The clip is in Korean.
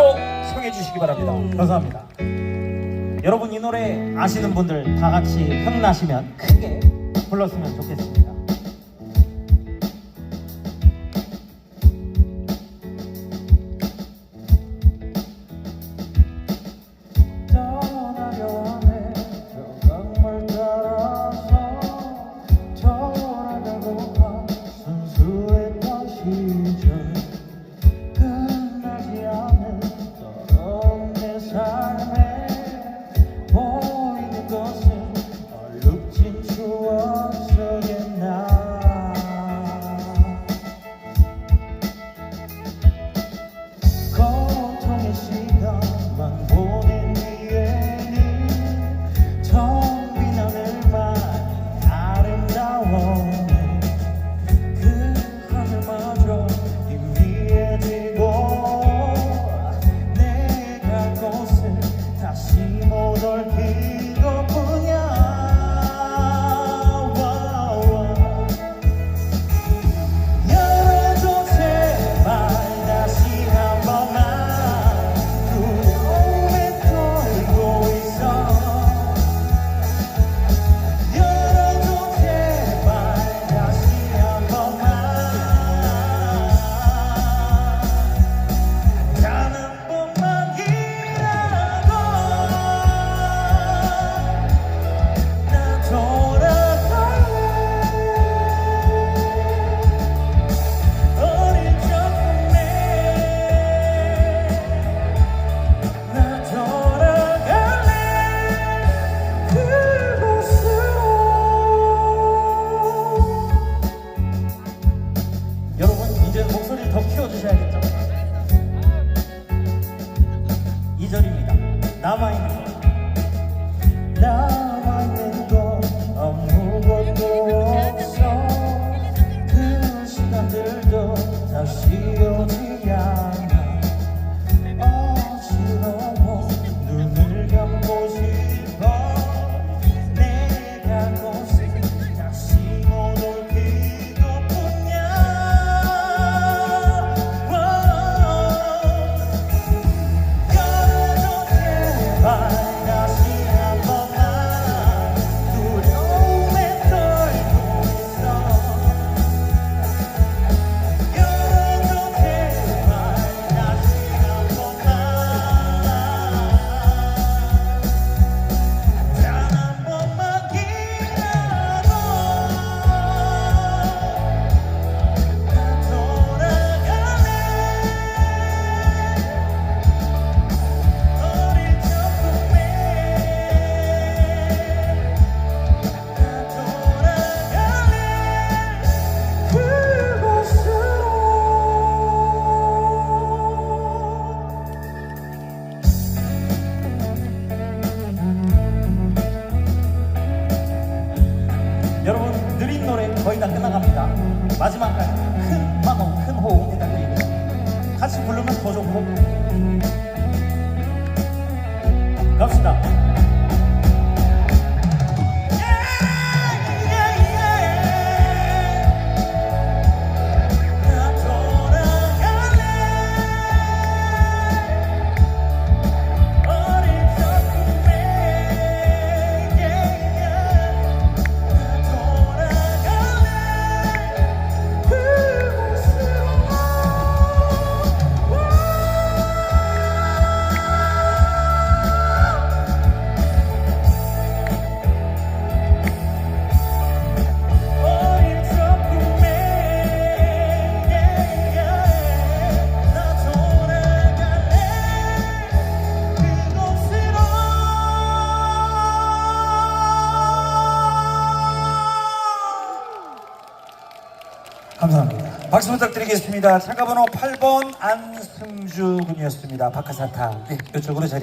힘도록 청해 주시기 바랍니다. 감사합니다. 여러분 이 노래 아시는 분들 다 같이 흥나시면 크게 불렀으면 좋겠습니다. Давай. 마지막까지 큰 파동, 큰 호흡이 달려있고 같이 부르면 더 좋고. 갑시다. 감사합니다. 박수 부탁드리겠습니다. 참가번호 8번 안승주 군이었습니다. 박하사탕. 네, 이쪽으로 자리.